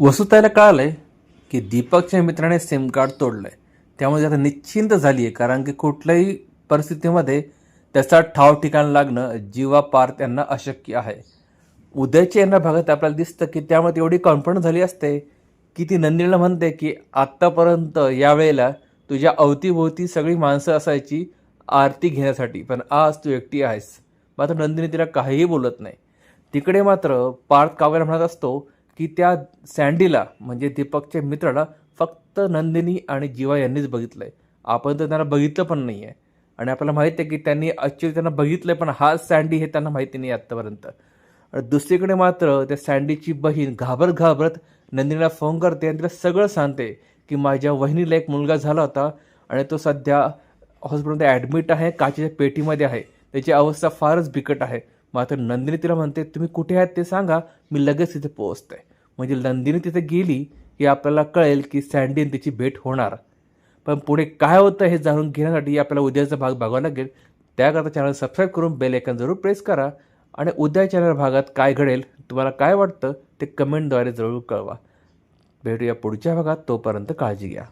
वसुताईला कळालंय की दीपकच्या मित्राने SIM card तोडलंय. त्यामुळे आता निश्चिंत झाली आहे कारण की कुठल्याही परिस्थितीमध्ये त्याचा ठाव ठिकाण लागणं जीवापार त्यांना अशक्य आहे. उद्याच्या यांना भागात आपल्याला दिसतं की त्यामुळे एवढी कॉन्फिडंट झाली असते की ती नंदिनीला म्हणते की आत्तापर्यंत या वेळेला तुझ्या अवतीभोवती सगळी माणसं असायची आरती घेण्यासाठी पण आज तू एकटी आहेस. मात्र नंदिनी तिला काहीही बोलत नाही. तिकडे मात्र पार्थ काव्याला म्हणत असतो की त्या सँडीला म्हणजे दीपकच्या मित्राला फक्त नंदिनी आणि जीवा यांनीच बघितलं आहे आपण तर त्यांना बघितलं पण नाही आहे आणि आपल्याला माहिती आहे की त्यांनी ॲक्च्युली त्यांना बघितलं पण हा सँडी हे त्यांना माहिती नाही आत्तापर्यंत आणि दुसरीकडे मात्र त्या सँडीची बहीण घाबरत घाबरत नंदिनीला फोन करते आणि तिला सगळं सांगते की माझ्या वहिनीला एक मुलगा झाला होता आणि तो सध्या हॉस्पिटलमध्ये ॲडमिट आहे काचेच्या पेटीमध्ये आहे. त्याची अवस्था फारच बिकट आहे. मात्र नंदिनी तिला म्हणते तुम्ही कुठे आहात ते सांगा मी लगेच तिथे पोहोचते म्हणजे नंदिनी तिथे गेली की आपल्याला कळेल की सँडीन तिची भेट होणार. पण पुढे काय होतं हे जाणून घेण्यासाठी आपल्याला उद्याचा भाग बघावा लागेल. त्याकरता चॅनल सबस्क्राईब करून बेल आयकॉन जरूर प्रेस करा आणि उद्या चॅनल भागात काय घडेल तुम्हाला काय वाटतं ते कमेंटद्वारे जरूर कळवा. भेटूया पुढच्या भागात तोपर्यंत काळजी घ्या.